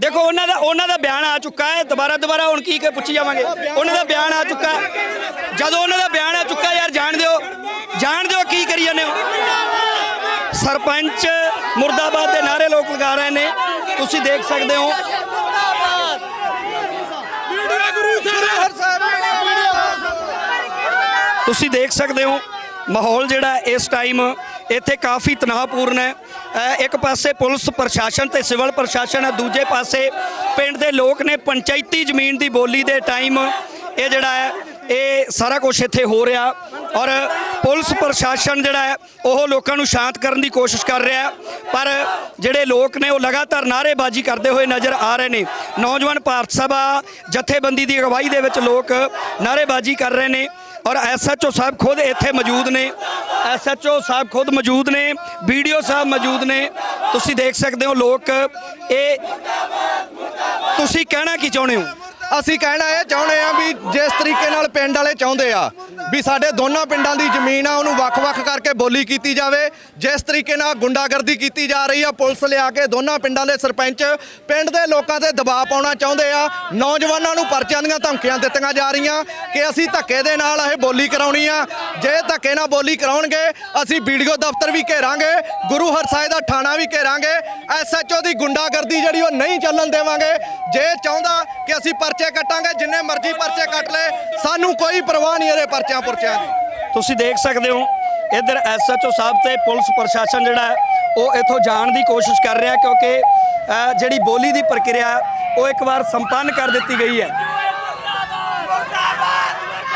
ਦੇਖੋ ਉਹਨਾਂ ਦਾ ਉਹਨਾਂ ਦਾ ਬਿਆਨ ਆ ਚੁੱਕਾ ਹੈ। ਦੁਬਾਰਾ ਦੁਬਾਰਾ ਹੁਣ ਕੀ ਕੇ ਪੁੱਛੀ ਜਾਵਾਂਗੇ। ਉਹਨਾਂ ਦਾ ਬਿਆਨ ਆ ਚੁੱਕਾ ਜਦੋਂ ਉਹਨਾਂ ਦਾ ਬਿਆਨ ਆ ਚੁੱਕਾ ਯਾਰ ਜਾਣ ਦਿਓ। ਜਾਣ ਦਿਓ ਕੀ ਕਰੀ ਜਾਂਦੇ ਹੋ। ਸਰਪੰਚ ਮੁਰਦਾਬਾਦ ਦੇ ਨਾਰੇ ਲੋਕ ਲਗਾ ਰਹੇ ਨੇ। ਤੁਸੀਂ ਦੇਖ ਸਕਦੇ ਹੋ। ਤੁਸੀਂ ਦੇਖ ਸਕਦੇ ਹੋ। ਮਾਹੌਲ ਜਿਹੜਾ ਇਸ ਟਾਈਮ ਇੱਥੇ ਕਾਫੀ ਤਣਾਅਪੂਰਨ ਹੈ। ਇੱਕ ਪਾਸੇ ਪੁਲਿਸ ਪ੍ਰਸ਼ਾਸਨ ਤੇ ਸਿਵਲ ਪ੍ਰਸ਼ਾਸਨ ਹੈ, ਦੂਜੇ ਪਾਸੇ ਪਿੰਡ ਦੇ ਲੋਕ ਨੇ ਪੰਚਾਇਤੀ ਜ਼ਮੀਨ ਦੀ ਬੋਲੀ ਦੇ ਟਾਈਮ ਇਹ ਜਿਹੜਾ ਹੈ, ਇਹ ਸਾਰਾ ਕੁਝ ਇੱਥੇ ਹੋ ਰਿਹਾ ਔਰ ਪੁਲਿਸ ਪ੍ਰਸ਼ਾਸਨ ਜਿਹੜਾ ਹੈ, ਉਹ ਲੋਕਾਂ ਨੂੰ ਸ਼ਾਂਤ ਕਰਨ ਦੀ ਕੋਸ਼ਿਸ਼ ਕਰ ਰਿਹਾ ਪਰ ਜਿਹੜੇ ਲੋਕ ਨੇ, ਉਹ ਲਗਾਤਾਰ ਨਾਅਰੇਬਾਜ਼ੀ ਕਰਦੇ ਹੋਏ ਨਜ਼ਰ ਆ ਰਹੇ ਨੇ। ਨੌਜਵਾਨ ਭਾਰਤ ਸਭਾ ਜਥੇਬੰਦੀ ਦੀ ਅਗਵਾਈ ਦੇ ਵਿੱਚ ਲੋਕ ਨਾਅਰੇਬਾਜ਼ੀ ਕਰ ਰਹੇ ਨੇ ਔਰ ਐਸਐਚਓ ਸਾਹਿਬ ਖੁਦ ਇੱਥੇ ਮੌਜੂਦ ਨੇ। ਐਸਐਚਓ ਸਾਹਿਬ ਖੁਦ ਮੌਜੂਦ ਨੇ ਵੀਡੀਓ ਸਾਹਿਬ ਮੌਜੂਦ ਨੇ। ਤੁਸੀਂ ਦੇਖ ਸਕਦੇ ਹੋ ਲੋਕ, ਇਹ ਤੁਸੀਂ ਕਹਿਣਾ ਕੀ ਚਾਹੁੰਦੇ ਹੋ? ਅਸੀਂ ਕਹਿਣਾ ਇਹ ਚਾਹੁੰਦੇ ਆ ਵੀ ਜਿਸ ਤਰੀਕੇ ਨਾਲ ਪਿੰਡ ਵਾਲੇ ਚਾਹੁੰਦੇ ਆ, ਵੀ ਸਾਡੇ ਦੋਨਾਂ ਪਿੰਡਾਂ ਦੀ ਜ਼ਮੀਨ ਆ, ਉਹਨੂੰ ਵੱਖ-ਵੱਖ ਕਰਕੇ ਬੋਲੀ ਕੀਤੀ ਜਾਵੇ। ਜਿਸ ਤਰੀਕੇ ਨਾਲ ਗੁੰਡਾਗਰਦੀ ਕੀਤੀ ਜਾ ਰਹੀ ਆ, ਪੁਲਿਸ ਲਿਆ ਕੇ ਦੋਨਾਂ ਪਿੰਡਾਂ ਦੇ ਸਰਪੰਚ ਪਿੰਡ ਦੇ ਲੋਕਾਂ ਤੇ ਦਬਾਅ ਪਾਉਣਾ ਚਾਹੁੰਦੇ ਆ। ਨੌਜਵਾਨਾਂ ਨੂੰ ਪਰਚਿਆਂ ਦੀਆਂ ਧਮਕੀਆਂ ਦਿੱਤੀਆਂ ਜਾ ਰਹੀਆਂ ਕਿ ਅਸੀਂ ਧੱਕੇ ਦੇ ਨਾਲ ਇਹ ਬੋਲੀ ਕਰਾਉਣੀ ਆ। ਜੇ ਧੱਕੇ ਨਾਲ ਬੋਲੀ ਕਰਾਉਣਗੇ, ਅਸੀਂ ਵੀਡੀਓ ਦਫ਼ਤਰ ਵੀ ਘੇਰਾਂਗੇ, ਗੁਰੂ ਹਰਸਾਏ ਦਾ ਥਾਣਾ ਵੀ ਘੇਰਾਂਗੇ। ਐਸਐਚਓ ਦੀ ਗੁੰਡਾਗਰਦੀ ਜਿਹੜੀ ਉਹ ਨਹੀਂ ਚੱਲਣ ਦੇਵਾਂਗੇ। ਜੇ ਚਾਹੁੰਦਾ ਕਿ ਅਸੀਂ ਪਰਚੇ ਕੱਟਾਂਗੇ, ਜਿੰਨੇ ਮਰਜ਼ੀ ਪਰਚੇ ਕੱਟ ਲੈ ਸਾਨੂੰ ਕੋਈ ਪਰਵਾਹ ਨਹੀਂ ਇਹਦੇ ਪਰਚਿਆਂ ਪੁਰਚਿਆਂ ਦੀ। ਤੁਸੀਂ ਦੇਖ ਸਕਦੇ ਹੋ, ਇੱਧਰ ਐਸਐਚਓ ਸਾਹਿਬ ਤੇ ਪੁਲਿਸ ਪ੍ਰਸ਼ਾਸਨ ਜਿਹੜਾ ਉਹ ਇੱਥੋਂ ਜਾਣ ਦੀ ਕੋਸ਼ਿਸ਼ ਕਰ ਰਿਹਾ ਕਿਉਂਕਿ ਜਿਹੜੀ ਬੋਲੀ ਦੀ ਪ੍ਰਕਿਰਿਆ ਉਹ ਇੱਕ ਵਾਰ ਸੰਪੰਨ ਕਰ ਦਿੱਤੀ ਗਈ ਹੈ।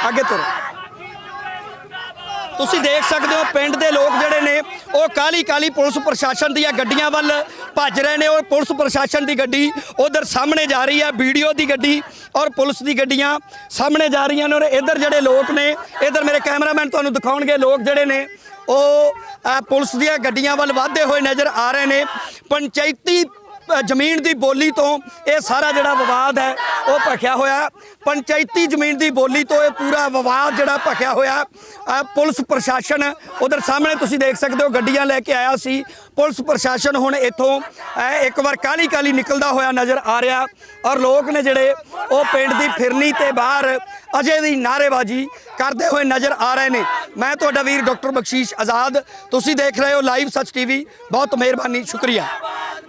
ਅੱਗੇ ਤੁਰੋ। ਤੁਸੀਂ ਦੇਖ ਸਕਦੇ ਹੋ, ਪਿੰਡ ਦੇ ਲੋਕ ਜਿਹੜੇ ਨੇ ਉਹ ਕਾਲੀ ਕਾਲੀ ਪੁਲਿਸ ਪ੍ਰਸ਼ਾਸਨ ਦੀਆਂ ਗੱਡੀਆਂ ਵੱਲ ਭੱਜ ਰਹੇ ਨੇ। ਔਰ ਪੁਲਿਸ ਪ੍ਰਸ਼ਾਸਨ ਦੀ ਗੱਡੀ ਉਧਰ ਸਾਹਮਣੇ ਜਾ ਰਹੀ ਹੈ, ਵੀਡੀਓ ਦੀ ਗੱਡੀ ਔਰ ਪੁਲਿਸ ਦੀ ਗੱਡੀਆਂ ਸਾਹਮਣੇ ਜਾ ਰਹੀਆਂ ਨੇ ਔਰ ਇੱਧਰ ਜਿਹੜੇ ਲੋਕ ਨੇ, ਇੱਧਰ ਮੇਰੇ ਕੈਮਰਾਮੈਨ ਤੁਹਾਨੂੰ ਦਿਖਾਉਣਗੇ, ਲੋਕ ਜਿਹੜੇ ਨੇ, ਉਹ ਪੁਲਿਸ ਦੀਆਂ ਗੱਡੀਆਂ ਵੱਲ ਵਧਦੇ ਹੋਏ ਨਜ਼ਰ ਆ ਰਹੇ ਨੇ। ਪੰਚਾਇਤੀ ਜ਼ਮੀਨ ਦੀ ਬੋਲੀ ਤੋਂ ਇਹ ਸਾਰਾ ਜਿਹੜਾ ਵਿਵਾਦ ਹੈ, ਉਹ ਭਖਿਆ ਹੋਇਆ। ਪੰਚਾਇਤੀ ਜ਼ਮੀਨ ਦੀ ਬੋਲੀ ਤੋਂ ਇਹ ਪੂਰਾ ਵਿਵਾਦ ਜਿਹੜਾ ਭਖਿਆ ਹੋਇਆ। ਪੁਲਿਸ ਪ੍ਰਸ਼ਾਸਨ ਉਧਰ ਸਾਹਮਣੇ ਤੁਸੀਂ ਦੇਖ ਸਕਦੇ ਹੋ, ਗੱਡੀਆਂ ਲੈ ਕੇ ਆਇਆ ਸੀ। ਪੁਲਿਸ ਪ੍ਰਸ਼ਾਸਨ ਹੁਣ ਇੱਥੋਂ ਇੱਕ ਵਾਰ ਕਾਲੀ ਕਾਲੀ ਨਿਕਲਦਾ ਹੋਇਆ ਨਜ਼ਰ ਆ ਰਿਹਾ। ਔਰ ਲੋਕ ਨੇ ਜਿਹੜੇ, ਉਹ ਪਿੰਡ ਦੀ ਫਿਰਨੀ ਤੇ ਬਾਹਰ ਅਜੇ ਵੀ ਨਾਅਰੇਬਾਜ਼ੀ ਕਰਦੇ ਹੋਏ ਨਜ਼ਰ ਆ ਰਹੇ ਨੇ। ਮੈਂ ਤੁਹਾਡਾ ਵੀਰ ਡਾਕਟਰ ਬਖਸ਼ੀਸ਼ ਆਜ਼ਾਦ। ਤੁਸੀਂ ਦੇਖ ਰਹੇ ਹੋ ਲਾਈਵ ਸੱਚ ਟੀਵੀ। ਬਹੁਤ ਮਿਹਰਬਾਨੀ, ਸ਼ੁਕਰੀਆ।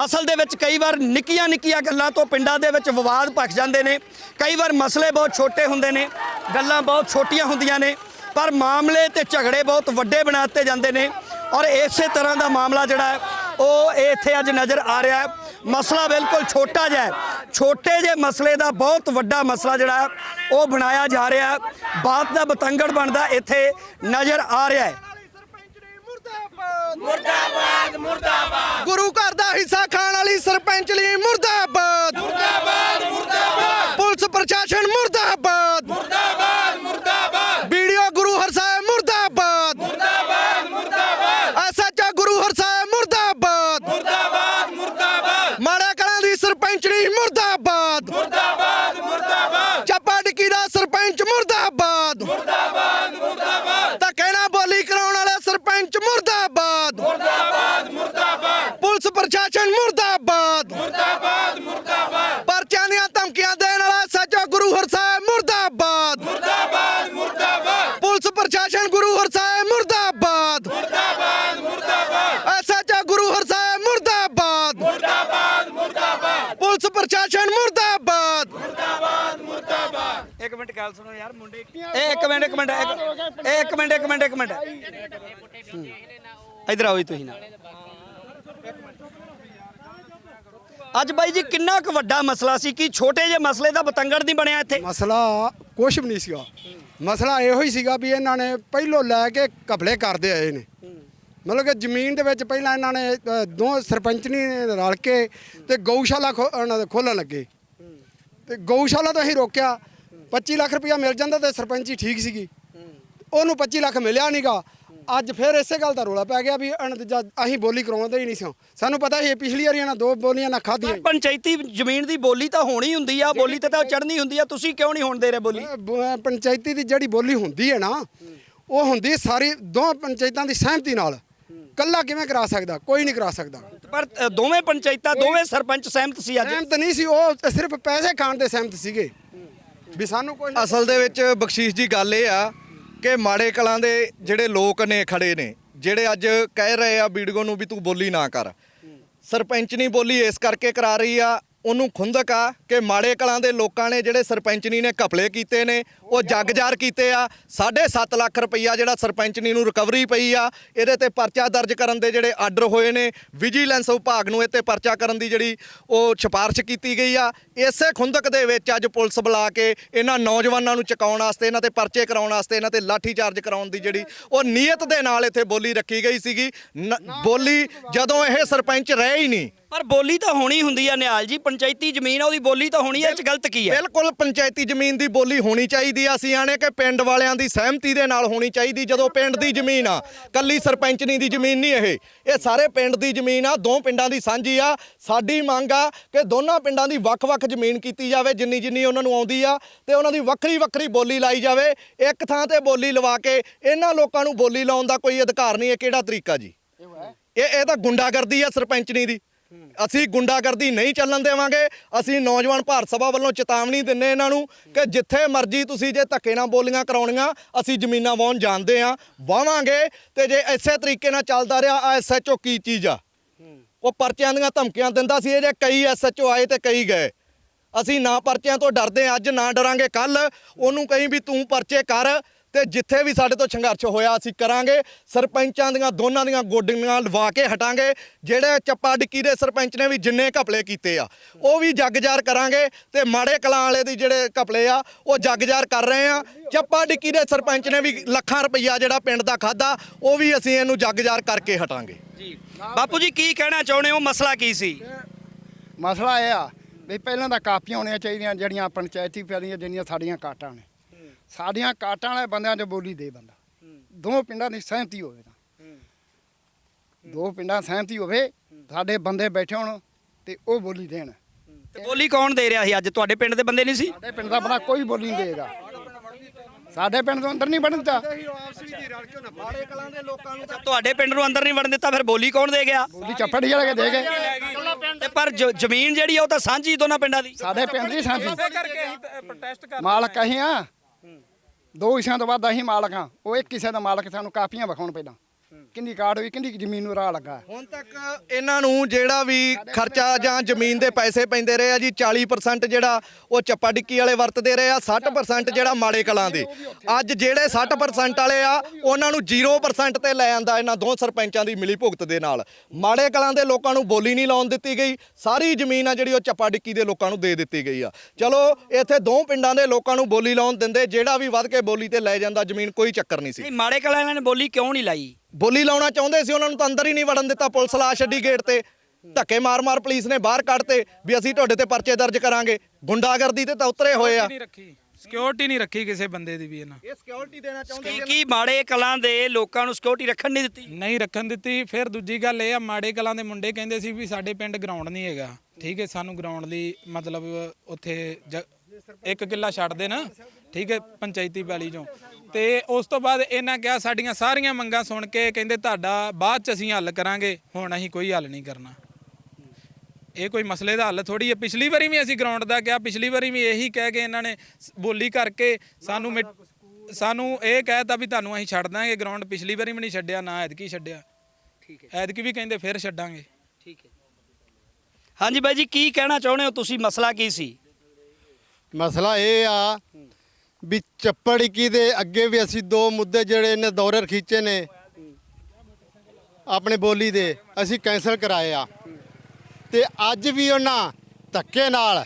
ਅਸਲ ਦੇ ਵਿੱਚ ਕਈ ਵਾਰ ਨਿੱਕੀਆਂ ਨਿੱਕੀਆਂ ਗੱਲਾਂ ਤੋਂ ਪਿੰਡਾਂ ਦੇ ਵਿੱਚ ਵਿਵਾਦ ਭਖ ਜਾਂਦੇ ਨੇ, ਕਈ ਵਾਰ ਮਸਲੇ ਬਹੁਤ ਛੋਟੇ ਹੁੰਦੇ ਨੇ, ਗੱਲਾਂ ਬਹੁਤ ਛੋਟੀਆਂ ਹੁੰਦੀਆਂ ਨੇ, ਪਰ ਮਾਮਲੇ ਤੇ ਝਗੜੇ ਬਹੁਤ ਵੱਡੇ ਬਣਾ ਦਿੱਤੇ ਜਾਂਦੇ ਨੇ ਔਰ ਇਸੇ ਤਰ੍ਹਾਂ ਦਾ ਮਾਮਲਾ ਜਿਹੜਾ ਹੈ, ਉਹ ਇੱਥੇ ਅੱਜ ਨਜ਼ਰ ਆ ਰਿਹਾ ਹੈ। ਮਸਲਾ ਬਿਲਕੁਲ ਛੋਟਾ ਜਿਹਾ ਛੋਟੇ ਜਿਹੇ ਮਸਲੇ ਦਾ ਬਹੁਤ ਵੱਡਾ ਮਸਲਾ ਜਿਹੜਾ ਉਹ ਬਣਾਇਆ ਜਾ ਰਿਹਾ ਹੈ। ਬਾਤ ਦਾ ਬਤੰਗੜ ਬਣਦਾ ਇੱਥੇ ਨਜ਼ਰ ਆ ਰਿਹਾ ਹੈ। ਮੁਰਦਾਬਾਦ ਮੁਰਦਾਬਾਦ। ਗੁਰੂ ਘਰ ਦਾ ਹਿੱਸਾ ਖਾਣ ਵਾਲੀ ਸਰਪੰਚ ਲਈ ਮੁਰਦਾਬਾਦ। ਮੁਰਦਾਬਾਦ ਮੁਰਦਾਬਾਦ। ਪੁਲਿਸ ਪ੍ਰਸ਼ਾਸਨ ਮੁਰਦਾਬਾਦ। ਮੁਰਦਾਬਾਦ ਮੁਰਦਾਬਾਦ। ਵੀਡੀਓ ਗੁਰੂ ਹਰਸਾਏ ਮੁਰਦਾਬਾਦ। ਮੁਰਦਾਬਾਦ ਮੁਰਦਾਬਾਦ। ਐਸਐਚਓ ਗੁਰੂ ਹਰਸਾਏ ਮੁਰਦਾਬਾਦ। ਮੁਰਦਾਬਾਦ ਮੁਰਦਾਬਾਦ। ਮਾੜਾ ਕਲਾਂ ਦੀ ਸਰਪੰਚਣੀ ਮੁਰਦਾਬਾਦ। ਮੁਰਦਾਬਾਦ ਮੁਰਦਾਬਾਦ। ਚੱਪਾ ਡਿੱਕੀ ਦਾ ਸਰਪੰਚ ਮੁਰਦਾਬਾਦ ਮੁਰਦਾਬਾਦ ਮੁਰਦਾਬਾਦ ਤਾਂ ਕਹਿਣਾ ਬੋਲੀ ਕਰਾਉਣ ਵਾਲੇ ਸਰਪੰਚ ਮੁਰਦਾਬਾਦ ਮੁਰਦਾਬਾਦ ਮੁਰਦਾਬਾਦ ਪੁਲਿਸ ਪ੍ਰਸ਼ਾਸਨ ਮੁਰਦਾਬਾਦ ਮੁਰਦਾਬਾਦ ਮੁਰਦਾਬਾਦ ਪਰਚਿਆਂ ਦੀਆਂ ਧਮਕੀਆਂ ਦੇਣ ਵਾਲਾ ਸੱਚਾ ਗੁਰੂ ਹਰਸਾਹਿਬ ਮੁਰਦਾਬਾਦ ਮੁਰਦਾਬਾਦ ਮੁਰਦਾਬਾਦ ਪੁਲਿਸ ਪ੍ਰਸ਼ਾਸਨ ਗੁਰੂ ਹਰਸਾਹਿਬ ਮੁਰਦਾਬਾਦ ਮੁਰਦਾਬਾਦ ਮੁਰਦਾਬਾਦ ਐਸਐਚਓ ਗੁਰੂ ਹਰਸਾਹਿਬ ਮੁਰਦਾਬਾਦ ਮੁਰਦਾਬਾਦ ਮੁਰਦਾਬਾਦ ਪੁਲਿਸ ਪ੍ਰਸ਼ਾਸਨ ਮੁਰਦਾਬਾਦ ਇੱਕ ਮਿੰਟ ਗੱਲ ਸੁਣੋ ਯਾਰ ਮੁੰਡੇ ਇਹ ਇੱਕ ਮਿੰਟ ਇੱਕ ਮਿੰਟ ਇੱਕ- ਇਹ ਇੱਕ ਮਿੰਟ ਇੱਕ ਮਿੰਟ ਇੱਕ ਮਿੰਟ। ਹੂੰ। ਇੱਧਰ ਆਓ ਜੀ ਤੁਸੀਂ ਨਾਲ। ਅੱਜ ਬਾਈ ਜੀ ਕਿੰਨਾ ਕੁ ਵੱਡਾ ਮਸਲਾ ਸੀ ਕਿ ਛੋਟੇ ਜਿਹੇ ਮਸਲੇ ਦਾ ਬਤੰਗੜ ਨਹੀਂ ਬਣਿਆ ਇੱਥੇ? ਮਸਲਾ ਕੁਛ ਵੀ ਨਹੀਂ ਸੀਗਾ। ਮਸਲਾ ਇਹੋ ਹੀ ਸੀਗਾ ਵੀ ਇਹਨਾਂ ਨੇ ਪਹਿਲੋਂ ਲੈ ਕੇ ਕਪਲੇ ਕਰਦੇ ਆਏ ਨੇ। ਮਤਲਬ ਕਿ ਜ਼ਮੀਨ ਦੇ ਵਿੱਚ ਪਹਿਲਾਂ ਇਹਨਾਂ ਨੇ ਅ, ਦੋ ਸਰਪੰਚਨੀ ਨੇ ਰਲ ਕੇ ਤੇ ਗਊਸ਼ਾਲਾ ਖੋਲਣ ਲੱਗੇ। ਤੇ ਗਊਸ਼ਾਲਾ ਤੋਂ ਅਸੀਂ ਰੋਕਿਆ। 25 ਲੱਖ ਰੁਪਇਆ ਮਿਲ ਜਾਂਦਾ ਤੇ ਸਰਪੰਚੀ ਠੀਕ ਸੀਗੀ। ਉਹਨੂੰ 25 ਲੱਖ ਮਿਲਿਆ ਨਹੀਂਗਾ ਅੱਜ ਫਿਰ ਇਸੇ ਗੱਲ ਦਾ ਰੋਲਾ ਪੈ ਗਿਆ ਵੀ ਅਣ- ਜਦ ਅਸੀਂ ਬੋਲੀ ਕਰਾਉਂਦੇ ਹੀ ਨਹੀਂ ਸੀ। ਸਾਨੂੰ ਪਤਾ ਸੀ ਪਿਛਲੀ ਵਾਰੀ ਇਹਨਾਂ ਦੋ ਬੋਲੀਆਂ ਨਾ ਖਾਧੀਆਂ। ਪੰਚਾਇਤੀ ਜ਼ਮੀਨ ਦੀ ਬੋਲੀ ਤਾਂ ਹੋਣੀ ਹੁੰਦੀ ਆ ਬੋਲੀ ਤੇ ਤਾਂ ਚੜਨੀ ਹੁੰਦੀ ਆ। ਤੁਸੀਂ ਕਿਉਂ ਨਹੀਂ ਹੋਣ ਦੇ ਰਹੇ ਬੋਲੀ? ਪੰਚਾਇਤੀ ਦੀ ਜਿਹੜੀ ਬੋਲੀ ਹੁੰਦੀ ਹੈ ਨਾ ਉਹ ਹੁੰਦੀ ਸਾਰੀ ਦੋ ਪੰਚਾਇਤਾਂ ਦੀ ਸਹਿਮਤੀ ਨਾਲ। ਕੱਲਾ ਕਿਵੇਂ ਕਰਾ ਸਕਦਾ? ਕੋਈ ਨਹੀਂ ਕਰਾ ਸਕਦਾ। ਪਰ ਦੋਵੇਂ ਪੰਚਾਇਤਾਂ ਦੋਵੇਂ ਸਰਪੰਚ ਸਹਿਮਤ ਸੀ ਅੱਜ? ਸਹਿਮਤ ਨਹੀਂ ਸੀ ਉਹ ਸਿਰਫ ਪੈਸੇ ਖਾਣ ਦੇ ਸਹਿਮਤ ਸੀਗੇ। ਵੀ ਸਾਨੂੰ ਕੋਈ ਅਸਲ ਦੇ ਵਿੱਚ ਬਖਸ਼ੀਸ਼ ਜੀ ਗੱਲ ਇਹ ਆ ਕਿ ਮਾੜੇ ਕਲਾਂ ਦੇ ਜਿਹੜੇ ਲੋਕ ਨੇ ਖੜੇ ਨੇ, ਜਿਹੜੇ ਅੱਜ ਕਹਿ ਰਹੇ ਆ ਵੀਡੀਓ ਨੂੰ ਵੀ ਤੂੰ ਬੋਲੀ ਨਾ ਕਰ। ਸਰਪੰਚ ਨਹੀਂ ਬੋਲੀ, ਇਸ ਕਰਕੇ ਕਰਾ ਰਹੀ ਆ ਉਹਨੂੰ ਖੁੰਦਕ ਆ ਕਿ ਮਾੜੇ ਕਲਾਂ ਦੇ ਲੋਕਾਂ ਨੇ ਜਿਹੜੇ ਸਰਪੰਚਨੀ ਨੇ ਘਪਲੇ ਕੀਤੇ ਨੇ, ਉਹ ਜਗਜਾਰ ਕੀਤੇ ਆ। 7.5 ਲੱਖ ਰੁਪਈਆ ਜਿਹੜਾ ਸਰਪੰਚਨੀ ਨੂੰ ਰਿਕਵਰੀ ਪਈ ਆ, ਇਹਦੇ ਤੇ ਪਰਚਾ ਦਰਜ ਕਰਨ ਦੇ ਜਿਹੜੇ ਆਰਡਰ ਹੋਏ ਨੇ ਵਿਜੀਲੈਂਸ ਵਿਭਾਗ ਨੂੰ ਇਹ ਤੇ ਪਰਚਾ ਕਰਨ ਦੀ ਜਿਹੜੀ ਉਹ ਸਿਫਾਰਿਸ਼ ਕੀਤੀ ਗਈ ਆ। ਇਸੇ ਖੁੰਦਕ ਦੇ ਵਿੱਚ ਅੱਜ ਪੁਲਿਸ ਬੁਲਾ ਕੇ ਇਹਨਾਂ ਨੌਜਵਾਨਾਂ ਨੂੰ ਚੁਕਾਉਣ ਵਾਸਤੇ, ਇਹਨਾਂ ਤੇ ਪਰਚੇ ਕਰਾਉਣ ਵਾਸਤੇ, ਇਹਨਾਂ ਤੇ ਲਾਠੀ ਚਾਰਜ ਕਰਾਉਣ ਦੀ ਜਿਹੜੀ ਉਹ ਨੀਅਤ ਦੇ ਨਾਲ ਇੱਥੇ ਬੋਲੀ ਰੱਖੀ ਗਈ ਸੀਗੀ। ਨ- ਬੋਲੀ ਜਦੋਂ ਇਹ ਸਰਪੰਚ ਰਹੇ ਹੀ ਨਹੀਂ ਪਰ ਬੋਲੀ ਤਾਂ ਹੋਣੀ ਹੁੰਦੀ ਆ ਨਿਹਾਲ ਜੀ ਪੰਚਾਇਤੀ ਜ਼ਮੀਨ ਆ ਉਹਦੀ ਬੋਲੀ ਤਾਂ ਹੋਣੀ ਆ ਇਹ ਚ ਗਲਤ ਕੀ ਹੈ ਬਿਲਕੁਲ ਪੰਚਾਇਤੀ ਜ਼ਮੀਨ ਦੀ ਬੋਲੀ ਹੋਣੀ ਚਾਹੀਦੀ ਆ ਅਸੀਂ ਆਣੇ ਕਿ ਪਿੰਡ ਵਾਲਿਆਂ ਦੀ ਸਹਿਮਤੀ ਦੇ ਨਾਲ ਹੋਣੀ ਚਾਹੀਦੀ ਜਦੋਂ ਪਿੰਡ ਦੀ ਜ਼ਮੀਨ ਆ ਕੱਲੀ ਸਰਪੰਚਨੀ ਦੀ ਜ਼ਮੀਨ ਨਹੀਂ ਇਹ। ਇਹ ਸਾਰੇ ਪਿੰਡ ਦੀ ਜ਼ਮੀਨ ਆ ਦੋ ਪਿੰਡਾਂ ਦੀ ਸਾਂਝੀ ਆ ਸਾਡੀ ਮੰਗ ਆ ਕਿ ਦੋਨਾਂ ਪਿੰਡਾਂ ਦੀ ਵੱਖ-ਵੱਖ ਜ਼ਮੀਨ ਕੀਤੀ ਜਾਵੇ ਜਿੰਨੀ ਜਿੰਨੀ ਉਹਨਾਂ ਨੂੰ ਆਉਂਦੀ ਆ ਤੇ ਉਹਨਾਂ ਦੀ ਵੱਖਰੀ ਵੱਖਰੀ ਬੋਲੀ ਲਾਈ ਜਾਵੇ। ਇੱਕ ਥਾਂ ਤੇ ਬੋਲੀ ਲਵਾ ਕੇ ਇਹਨਾਂ ਲੋਕਾਂ ਨੂੰ ਬੋਲੀ ਲਾਉਣ ਦਾ ਕੋਈ ਅਧਿਕਾਰ ਨਹੀਂ ਇਹ ਕਿਹੜਾ ਤਰੀਕਾ ਜੀ? ਇਹ ਇਹ ਤਾਂ ਗੁੰਡਾਗਰਦੀ ਆ ਸਰਪੰਚਨੀ ਦੀ। ਅਸੀਂ ਗੁੰਡਾਗਰਦੀ ਨਹੀਂ ਚੱਲਣ ਦੇਵਾਂਗੇ, ਅਸੀਂ ਨੌਜਵਾਨ ਭਾਰਤ ਸਭਾ ਵੱਲੋਂ ਚੇਤਾਵਨੀ ਦਿੰਨੇ ਇਹਨਾਂ ਨੂੰ ਕਿ ਜਿੱਥੇ ਮਰਜ਼ੀ ਤੁਸੀਂ ਜੇ ਧੱਕੇ ਨਾਲ ਬੋਲੀਆਂ ਕਰਾਉਣੀਆਂ, ਅਸੀਂ ਜ਼ਮੀਨਾਂ ਵਾਹਣ ਜਾਣਦੇ ਆ ਵਾਵਾਂਗੇ ਤੇ ਜੇ ਇਸੇ ਤਰੀਕੇ ਨਾਲ ਚੱਲਦਾ ਰਿਹਾ ਆ ਐਸਐਚਓ ਕੀ ਚੀਜ਼ ਆ? ਉਹ ਪਰਚਿਆਂ ਦੀਆਂ ਧਮਕੀਆਂ ਦਿੰਦਾ ਸੀ, ਇਹ ਜੇ ਕਈ ਐਸਐਚਓ ਆਏ ਤੇ ਕਈ ਗਏ। ਅਸੀਂ ਨਾ ਪਰਚਿਆਂ ਤੋਂ ਡਰਦੇ ਅੱਜ ਨਾ ਡਰਾਂਗੇ ਕੱਲ ਉਹਨੂੰ ਕਹੀਂ ਵੀ ਤੂੰ ਪਰਚੇ ਕਰ ਤੇ ਜਿੱਥੇ ਵੀ ਸਾਡੇ ਤੋਂ ਸੰਘਰਸ਼ ਹੋਇਆ ਅਸੀਂ ਕਰਾਂਗੇ। ਸਰਪੰਚਾਂ ਦੀਆਂ ਦੋਨਾਂ ਦੀਆਂ ਗੋਡੀਆਂ ਲਵਾ ਕੇ ਹਟਾਂਗੇ। ਜਿਹੜੇ ਚੱਪਾ ਡਿੱਕੀ ਦੇ ਸਰਪੰਚ ਨੇ ਵੀ ਜਿੰਨੇ ਘਪਲੇ ਕੀਤੇ ਆ ਉਹ ਵੀ ਜਗਜਾਰ ਕਰਾਂਗੇ ਤੇ ਮਾੜੇ ਕਲਾਂ ਵਾਲੇ ਦੀ ਜਿਹੜੇ ਘਪਲੇ ਆ ਉਹ ਜਗਜਾਰ ਕਰ ਰਹੇ ਆ। ਚੱਪਾ ਡਿੱਕੀ ਦੇ ਸਰਪੰਚ ਨੇ ਵੀ ਲੱਖਾਂ ਰੁਪਈਆ ਜਿਹੜਾ ਪਿੰਡ ਦਾ ਖਾਦਾ ਉਹ ਵੀ ਅਸੀਂ ਇਹਨੂੰ ਜਗਜਾਰ ਕਰਕੇ ਹਟਾਂਗੇ। ਜੀ ਬਾਪੂ ਜੀ ਕੀ ਕਹਿਣਾ ਚਾਹੁੰਦੇ ਹੋ? ਮਸਲਾ ਕੀ ਸੀ? ਮਸਲਾ ਇਹ ਆ ਵੀ ਪਹਿਲਾਂ ਤਾਂ ਕਾਪੀਆਂ ਹੋਣੀਆਂ ਚਾਹੀਦੀਆਂ ਜਿਹੜੀਆਂ ਪੰਚਾਇਤੀ ਪੈਲੀਆਂ ਜਿਹੜੀਆਂ ਸਾਡੀਆਂ ਕਾਟਾਂ ਨੇ। ਸਾਡੀਆਂ ਕਾਟਾਂ ਵਾਲੇ ਬੰਦਿਆਂ 'ਚ ਬੋਲੀ ਦੇ ਬੰਦਾ। ਦੋ ਪਿੰਡਾਂ ਦੀ ਸਹਿਮਤੀ ਹੋਵੇ ਤਾਂ। ਦੋ ਪਿੰਡਾਂ ਸਹਿਮਤੀ ਹੋਵੇ ਸਾਡੇ ਬੰਦੇ ਬੈਠੇ ਹੋਣ ਤੇ ਉਹ ਬੋਲੀ ਦੇਣ। ਤੇ ਬੋਲੀ ਕੌਣ ਦੇ ਰਿਹਾ ਸੀ? ਅੱਜ ਤੁਹਾਡੇ ਪਿੰਡ ਦੇ ਬੰਦੇ ਨਹੀਂ ਸੀ? ਸਾਡੇ ਪਿੰਡ ਦਾ ਬਣਾ ਕੋਈ ਬੋਲੀ ਨਹੀਂ ਦੇਗਾ। ਸਾਡੇ ਪਿੰਡ ਤੋਂ ਅੰਦਰ ਨਹੀਂ ਬਣਦਾ ਮਾੜੇ ਕਲਾਂ ਦੇ ਲੋਕਾਂ ਨੂੰ ਤੁਹਾਡੇ ਪਿੰਡ ਨੂੰ ਅੰਦਰ ਨਹੀਂ ਵੜਨ ਦਿੱਤਾ ਫਿਰ ਬੋਲੀ ਕੌਣ ਦੇ ਗਿਆ? ਬੋਲੀ ਚੱਪੜ ਜਿਹੜਾ ਕੇ ਦੇ ਗਏ। ਤੇ ਪਰ ਜ- ਜ਼ਮੀਨ ਜਿਹੜੀ ਆ ਉਹ ਤਾਂ ਸਾਂਝੀ ਦੋਨਾਂ ਪਿੰਡਾਂ ਦੀ। ਸਾਡੇ ਪਿੰਡ ਦੀ ਸਾਂਝੀ। ਮਾਲਕ ਅਸੀਂ ਆ ਦੋ ਹਿੱਸਿਆਂ ਤੋਂ ਵੱਧ ਅਸੀਂ ਮਾਲਕ ਹਾਂ। ਉਹ ਇੱਕ ਹਿੱਸੇ ਦਾ ਮਾਲਕ ਸਾਨੂੰ ਕਾਪੀਆਂ ਵਿਖਾਉਣ ਪਹਿਲਾਂ। ਕਿੰਨੀ ਕਾਰਡ ਹੋਈ ਕਿੰਨੀ ਕੁ ਜ਼ਮੀਨ ਨੂੰ ਰਾਹ ਲੱਗਾ? ਹੁਣ ਤੱਕ ਇਹਨਾਂ ਨੂੰ ਜਿਹੜਾ ਵੀ ਖਰਚਾ ਜਾਂ ਜ਼ਮੀਨ ਦੇ ਪੈਸੇ ਪੈਂਦੇ ਰਹੇ ਆ ਜੀ 40% ਜਿਹੜਾ ਉਹ ਚੱਪਾ ਡਿੱਕੀ ਵਾਲੇ ਵਰਤਦੇ ਰਹੇ ਆ 60% ਜਿਹੜਾ ਮਾੜੇ ਕਲਾਂ ਦੇ। ਅੱਜ ਜਿਹੜੇ 60% ਵਾਲੇ ਆ ਉਹਨਾਂ ਨੂੰ 0% ਤੇ ਲੈ ਆਂਦਾ ਇਹਨਾਂ ਦੋ ਸਰਪੰਚਾਂ ਦੀ ਮਿਲੀ ਭੁਗਤ ਦੇ ਨਾਲ। ਮਾੜੇ ਕਲਾਂ ਦੇ ਲੋਕਾਂ ਨੂੰ ਬੋਲੀ ਨਹੀਂ ਲਾਉਣ ਦਿੱਤੀ ਗਈ ਸਾਰੀ ਜ਼ਮੀਨ ਆ ਜਿਹੜੀ ਉਹ ਚੱਪਾ ਡਿੱਕੀ ਦੇ ਲੋਕਾਂ ਨੂੰ ਦੇ ਦਿੱਤੀ ਗਈ ਆ। ਚਲੋ ਇੱਥੇ ਦੋ ਪਿੰਡਾਂ ਦੇ ਲੋਕਾਂ ਨੂੰ ਬੋਲੀ ਲਾਉਣ ਦਿੰਦੇ ਜਿਹੜਾ ਵੀ ਵੱਧ ਕੇ ਬੋਲੀ ਤੇ ਲੈ ਜਾਂਦਾ ਜ਼ਮੀਨ ਕੋਈ ਚੱਕਰ ਨਹੀਂ ਸੀ। ਨਹੀਂ ਮਾੜੇ ਕਲਾਂ ਨੇ ਬੋਲੀ ਕਿਉਂ ਨਹੀਂ ਲਾਈ? ਬੋਲੀ ਲਾਉਣਾ ਚਾਹੁੰਦੇ ਸੀ ਉਹਨਾਂ ਨੂੰ ਤਾਂ ਅੰਦਰ ਹੀ ਨਹੀਂ ਵੜਨ ਦਿੱਤਾ ਪੁਲਿਸ ਲਾ ਛੱਡੀ ਗੇਟ ਤੇ। ਧੱਕੇ ਮਾਰ-ਮਾਰ ਪੁਲਿਸ ਨੇ ਬਾਹਰ ਕੱਢਤੇ ਵੀ ਅਸੀਂ ਤੁਹਾਡੇ ਤੇ ਪਰਚੇ ਦਰਜ ਕਰਾਂਗੇ। ਗੁੰਡਾਗਰਦੀ ਤੇ ਤਾਂ ਉਤਰੇ ਹੋਏ ਆ। ਨਹੀਂ ਰੱਖੀ। ਸਿਕਿਉਰਿਟੀ ਨਹੀਂ ਰੱਖੀ ਕਿਸੇ ਬੰਦੇ ਦੀ ਵੀ ਇਹਨਾਂ। ਇਹ ਸਿਕਿਉਰਿਟੀ ਦੇਣਾ ਚਾਹੁੰਦੇ ਕੀ ਕੀ ਮਾੜੇ ਕਲਾਂ ਦੇ ਲੋਕਾਂ ਨੂੰ ਸਿਕਿਉਰਿਟੀ ਰੱਖਣ ਨਹੀਂ ਦਿੱਤੀ? ਨਹੀਂ ਰੱਖਣ ਦਿੱਤੀ। ਫਿਰ ਦੂਜੀ ਗੱਲ ਇਹ ਆ ਮਾੜੇ ਕਲਾਂ ਦੇ ਮੁੰਡੇ ਕਹਿੰਦੇ ਸੀ ਵੀ ਸਾਡੇ ਪਿੰਡ ਗਰਾਊਂਡ ਨਹੀਂ ਹੈਗਾ। ਠੀਕ ਹੈ ਸਾਨੂੰ ਗਰਾਊਂਡ ਦੀ ਮਤਲਬ ਉੱਥੇ ਜ- ਇੱਕ ਕਿੱਲਾ ਛੱਡ ਦੇਣ। ਠੀਕ ਹੈ ਪੰਚਾਇਤੀ ਪੈਲੀ ਚੋਂ। ਤੇ ਉਸ ਤੋਂ ਬਾਅਦ ਇਹਨਾਂ ਕਿਹਾ ਸਾਡੀਆਂ ਸਾਰੀਆਂ ਮੰਗਾਂ ਸੁਣ ਕੇ ਕਹਿੰਦੇ ਤੁਹਾਡਾ ਬਾਅਦ ਚ ਅਸੀਂ ਹੱਲ ਕਰਾਂਗੇ ਹੁਣ ਅਸੀਂ ਕੋਈ ਹੱਲ ਨਹੀਂ ਕਰਨਾ। ਇਹ ਕੋਈ ਮਸਲੇ ਦਾ ਹੱਲ ਥੋੜੀ ਹੈ। ਪਿਛਲੀ ਵਾਰੀ ਵੀ ਅਸੀਂ ਗਰਾਊਂਡ ਦਾ ਕਿਹਾ ਪਿਛਲੀ ਵਾਰੀ ਵੀ ਇਹੀ ਕਹਿ ਕੇ ਇਹਨਾਂ ਨੇ ਬੋਲੀ ਕਰਕੇ ਸਾਨੂੰ ਸਾਨੂੰ ਇਹ ਕਹਿਤਾ ਵੀ ਤੁਹਾਨੂੰ ਅਸੀਂ ਛੱਡ ਦਾਂਗੇ ਗਰਾਊਂਡ ਪਿਛਲੀ ਵਾਰੀ ਵੀ ਨਹੀਂ ਛੱਡਿਆ ਨਾ ਐਤਕੀ ਛੱਡਿਆ। ਠੀਕ ਐਤਕੀ ਵੀ ਕਹਿੰਦੇ ਫਿਰ ਛੱਡਾਂਗੇ। ਠੀਕ ਹੈ। ਹਾਂਜੀ ਬਾਈ ਜੀ ਕੀ ਕਹਿਣਾ ਚਾਹੁੰਦੇ ਹੋ? ਤੁਸੀਂ ਮਸਲਾ ਕੀ ਸੀ? ਮਸਲਾ ਇਹ ਆ ਵੀ ਚੱਪੜਕੀ ਦੇ ਅੱਗੇ ਵੀ ਅਸੀਂ ਦੋ ਮੁੱਦੇ ਜਿਹੜੇ ਨੇ ਦੌਰੇ ਖੀਚੇ ਨੇ। ਆਪਣੇ ਬੋਲੀ ਦੇ ਅਸੀਂ ਕੈਂਸਲ ਕਰਾਏ ਆ। ਤੇ ਅੱਜ ਵੀ ਉਹਨਾਂ ਧੱਕੇ ਨਾਲ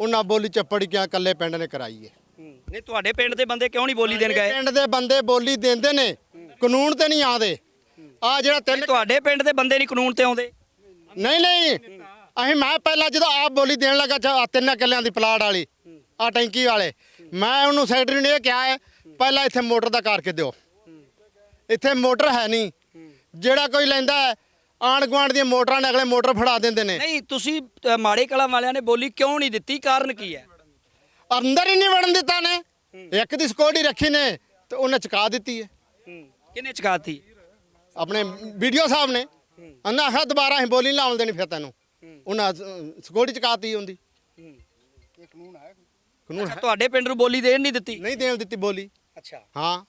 ਉਹਨਾਂ ਬੋਲੀ ਚੱਪੜਕੀਆਂ ਇਕੱਲੇ ਪਿੰਡ ਨੇ ਕਰਾਈ ਏ। ਨਹੀਂ ਤੁਹਾਡੇ ਪਿੰਡ ਦੇ ਬੰਦੇ ਕਿਉਂ ਨਹੀਂ ਬੋਲੀ ਦੇਣ ਗਏ? ਪਿੰਡ ਦੇ ਬੰਦੇ ਬੋਲੀ ਦਿੰਦੇ ਨੇ ਕਾਨੂੰਨ ਤੇ ਨਹੀਂ ਆਦੇ ਆ ਜਿਹੜਾ ਤਿੰਨ ਤੁਹਾਡੇ ਪਿੰਡ ਦੇ ਬੰਦੇ ਨਹੀਂ ਕਾਨੂੰਨ ਤੇ ਆਉਂਦੇ। ਨਹੀਂ ਨਹੀਂ ਅਸੀਂ ਮੈਂ ਪਹਿਲਾਂ ਜਦੋਂ ਆਪ ਬੋਲੀ ਦੇਣ ਲੱਗਾ ਤਿੰਨਾਂ ਕਿੱਲਿਆਂ ਦੀ ਪਲਾਟ ਵਾਲੀ। ਆ ਟੈਂਕੀ ਵਾਲੇ। ਮੈਂ ਉਹਨੂੰ ਸੈਕਟਰੀ ਨੇ ਇਹ ਕਿਹਾ ਹੈ ਪਹਿਲਾਂ ਇੱਥੇ ਮੋਟਰ ਦਾ ਕਰਕੇ ਦਿਓ। ਇੱਥੇ ਮੋਟਰ ਹੈ ਨਹੀਂ। ਜਿਹੜਾ ਕੋਈ ਲੈਂਦਾ ਹੈ ਆਂਢ ਗੁਆਂਢ ਦੀਆਂ ਮੋਟਰਾਂ ਨੇ ਅਗਲੇ ਮੋਟਰ ਫੜਾ ਦਿੰਦੇ ਨੇ। ਨਹੀਂ ਤੁਸੀਂ ਅ, ਮਾੜੇ ਕਲਾਂ ਵਾਲਿਆਂ ਨੇ ਬੋਲੀ ਕਿਉਂ ਨਹੀਂ ਦਿੱਤੀ? ਕਾਰਨ ਕੀ ਹੈ? ਅੰਦਰ ਹੀ ਨਹੀਂ ਵੜਨ ਦਿੱਤਾ ਨੇ। ਇੱਕ ਦੀ ਸਿਕਿਉਰਿਟੀ ਰੱਖੀ ਨੇ ਤੇ ਉਹਨੇ ਚੁਕਾ ਦਿੱਤੀ ਹੈ। ਕਿਹਨੇ ਚਕਾਤੀ? ਆਪਣੇ ਵੀਡੀਓ ਸਾਹਿਬ ਨੇ। ਅੰਨਾ ਆਖਿਆ ਦੁਬਾਰਾ ਅਸੀਂ ਬੋਲੀ ਨਹੀਂ ਲਾਉਣ ਦੇਣੀ ਫਿਰ ਤੈਨੂੰ। ਉਹਨਾਂ ਸਿਕਿਉਰਿਟੀ ਚਕਾਤੀ ਹੁੰਦੀ ਕਾਨੂੰਨ ਹੈ ਤੁਹਾਡੇ ਪਿੰਡ ਨੂੰ ਬੋਲੀ ਦੇਣ ਨਹੀਂ ਦਿੱਤੀ? ਨਹੀਂ ਦੇਣ ਦਿੱਤੀ ਬੋਲੀ। ਅੱਛਾ। ਹਾਂ।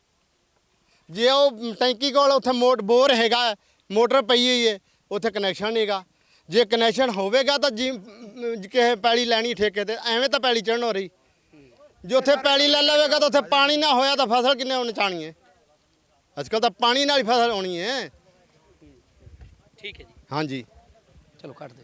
ਜੇ ਉਹ ਟੈਂਕੀ ਕੋਲ ਉੱਥੇ ਮੋਟ ਬੋਰ ਹੈਗਾ ਮੋਟਰ ਪਈ ਹੋਈ ਹੈ ਉੱਥੇ ਕਨੈਕਸ਼ਨ ਨਹੀਂਗਾ ਜੇ ਕਨੈਕਸ਼ਨ ਹੋਵੇਗਾ ਤਾਂ ਜੀ ਅਮ, ਕਿਸੇ ਪੈਲੀ ਲੈਣੀ ਠੇਕੇ ਤੇ ਐਵੇਂ ਤਾਂ ਪੈਲੀ ਚੜਨ ਹੋ ਰਹੀ। ਜੇ ਉੱਥੇ ਪੈਲੀ ਲੈ ਲਵੇਗਾ ਤਾਂ ਉੱਥੇ ਪਾਣੀ ਨਾ ਹੋਇਆ ਤਾਂ ਫਸਲ ਕਿੰਨੇ ਉਹਨੇ ਚਾਣੀ ਹੈ। ਅੱਜ ਕੱਲ੍ਹ ਤਾਂ ਪਾਣੀ ਨਾਲ ਹੀ ਫਸਲ ਹੋਣੀ ਹੈ। ਠੀਕ ਹੈ ਜੀ। ਹਾਂਜੀ। ਚਲੋ ਕੱਟ ਦੇ